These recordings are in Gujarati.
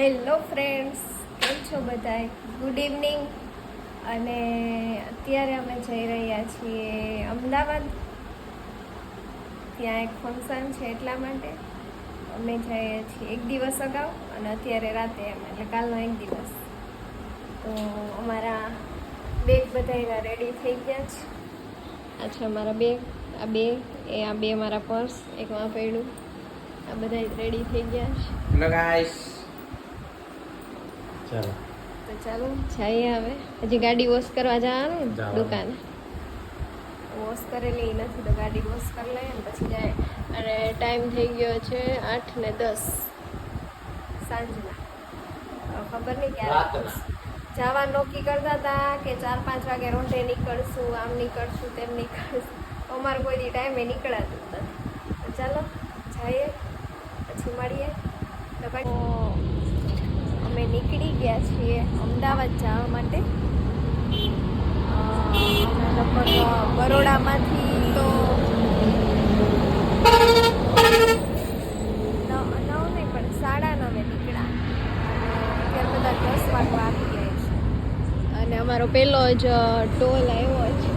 હેલો ફ્રેન્ડ્સ કેમ છો બધાય? ગુડ ઇવનિંગ અને અત્યારે અમે જઈ રહ્યા છીએ અમદાવાદ. ત્યાં એક ફંક્શન છે એટલા માટે. અમે જઈએ છીએ એક દિવસ અગાઉ અને અત્યારે રાતે એમ, એટલે કાલનો એક દિવસ. તો અમારા બેગ બધા રેડી થઈ ગયા છે. આ છે અમારા બેગ આ બે, એ આ બે મારા પર્સ એકમાં પડ્યું. આ બધા રેડી થઈ ગયા છે. ચાલો. તો ચાલો જઈએ હવે. હજી ગાડી વોશ કરવા જવાનું ને દુકાને. વોશ કરેલી નથી તો ગાડી વોશ કરી લઈએ ને પછી જાય. અને ટાઈમ થઈ ગયો છે આઠ ને દસ. સાંજના. ખબર નહીં ક્યારે. જવા નોકી કરતા હતા કે ચાર પાંચ વાગે રોંઢે નીકળશું આમ નીકળશું તેમ નીકળશું. અમારે કોઈ દી ટાઈમે નીકળાતું જ નથી તો ચાલો જઈએ પછી મળીએ તો પછી અમે નીકળી ગયા છીએ અમદાવાદ જવા માટે. લગભગ બરોડામાંથી તો નવ નહીં પણ સાડા નવે નીકળ્યા. અત્યારે બધા દસ વાગવા આવી ગયા છે. અને અમારો પહેલો જ ટોલ આવ્યો છે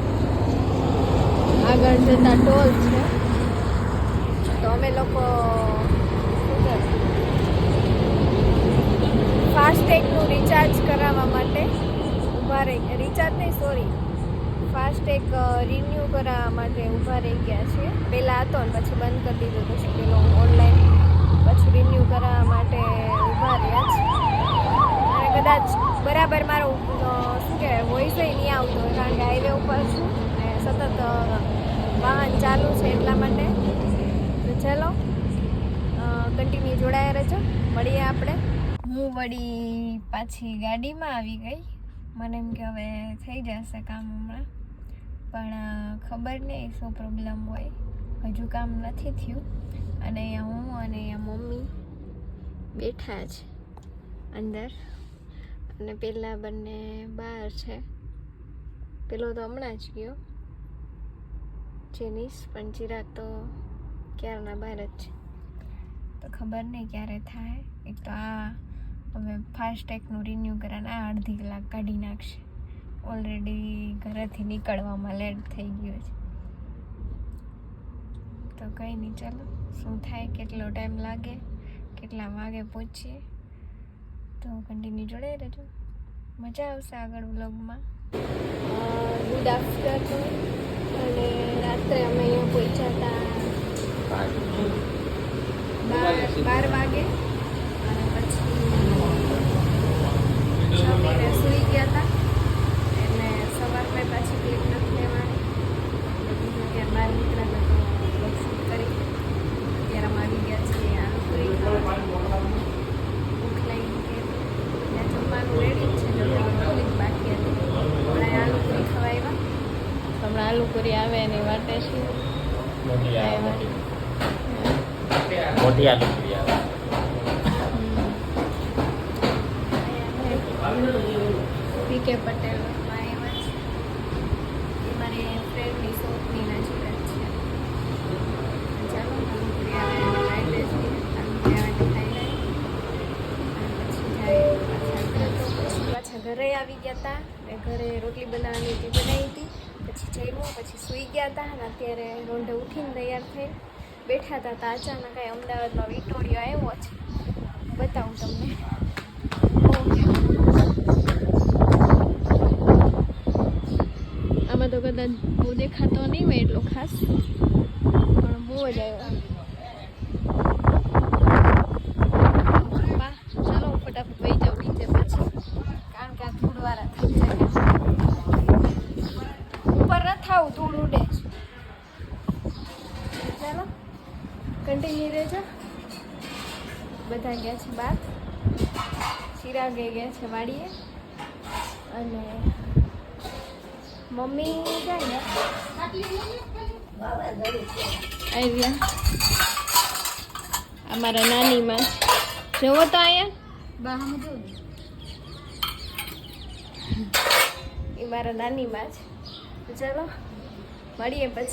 આગળ જતા ટોલ છે. તો અમે લોકો શું કરશું ફાસ્ટેગનું રિચાર્જ કરાવવા માટે ઊભા રહી રિચાર્જ નહીં સોરી ફાસ્ટેગ રિન્યૂ કરાવવા માટે ઊભા રહી ગયા છે. પહેલાં હતો ને પછી બંધ કરી દીધો પછી પેલો ઓનલાઈન પછી રિન્યૂ કરાવવા માટે ઊભા રહ્યા છે. અને કદાચ બરાબર મારો શું કહેવાય વોઇસ નહીં આવતો કારણ કે હાઈવે ઉપર છું ને સતત વાહન ચાલુ છે એટલા માટે. તો ચલો કન્ટિન્યુ જોડાયા રહેજો. મળીએ આપણે. હું વળી પાછી ગાડીમાં આવી ગઈ. મને એમ કે હવે થઈ જશે કામ હમણાં. પણ ખબર નહીં શું પ્રોબ્લેમ હોય. હજુ કામ નથી થયું. અને અહીંયા હું અને અહીંયા મમ્મી બેઠા છે અંદર. અને પેલા બંને બહાર છે. પેલો તો હમણાં જ ગયો. જેનીસ, પણ ચિરાગ તો ક્યારના બહાર જ છે. તો ખબર નહીં ક્યારે થાય. એક તો આ હવે ફાસ્ટેગનું રિન્યૂ કરાને અડધી કલાક કાઢી નાખશે. ઓલરેડી ઘરેથી નીકળવામાં લેટ થઈ ગયો છે. તો કંઈ નહીં, ચાલો. શું થાય, કેટલો ટાઈમ લાગે, કેટલા વાગે પહોંચીએ તો કન્ટિન્યુ જોડાઈ રહેજો. મજા આવશે આગળ વ્લોગમાં ગુડ આફ્ટરનૂન અને રાત્રે અમે અહીંયા પહોંચ્યા હતા બાર બાર વાગે અને પછી જમીને સૂઈ ગયા હતા એટલે સવારમાં પાછી ક્લિપ નથી લેવાની એટલે બીજું ક્યાં બહાર નીકળ્યા હતા તો vlog shoot કરી અત્યારે અમે આવી ગયા છીએ આલુપુરી ખાવા ભૂખ લાગી કે ત્યાં જમવાનું રેડી જ છે તો થોડીક બાકી હતી હમણાં આલુપુરી ખવાવ્યા હમણાં આલુપુરી આવે એની વાટે છે. મોટી આલુ પૂરી. આવે. પીકે પટેલ મારી ફ્રેન્ડની શોપની નજીક ઘરે. આવી ગયા હતા ને ઘરે રોટલી બનાવવાની હતી, બનાવી હતી. પછી જમ્યું, પછી સૂઈ ગયા હતા અને અત્યારે રોંઢે ઉઠીને તૈયાર થઈ બેઠા હતા તો અચાનક કાંઈ અમદાવાદમાં વિટોડિયો આવ્યો છે. બતાવું તમને. આમાં તો કદાચ બહુ દેખાતો નહીં હોય એટલો ખાસ, પણ બહુ જ આવ્યો બા ચાલો હું ફટાફટ વહી જાઉં નીચે પાછી કારણ કે આ ધૂળ વાળા થઈ જાય ઉપર ન થાવ ધૂળ ઉડે છે ચાલો કન્ટિન્યુ રહેજો. બધા ગયા છે બહાર ચિરાગે ગયા છે વાડીએ. અને મમ્મી જાય ને? આવ્યા અમારા નાનીમાં. જોવો તો અહીંયા. એ મારા નાનીમાં છે તો ચાલો મળીએ પછી.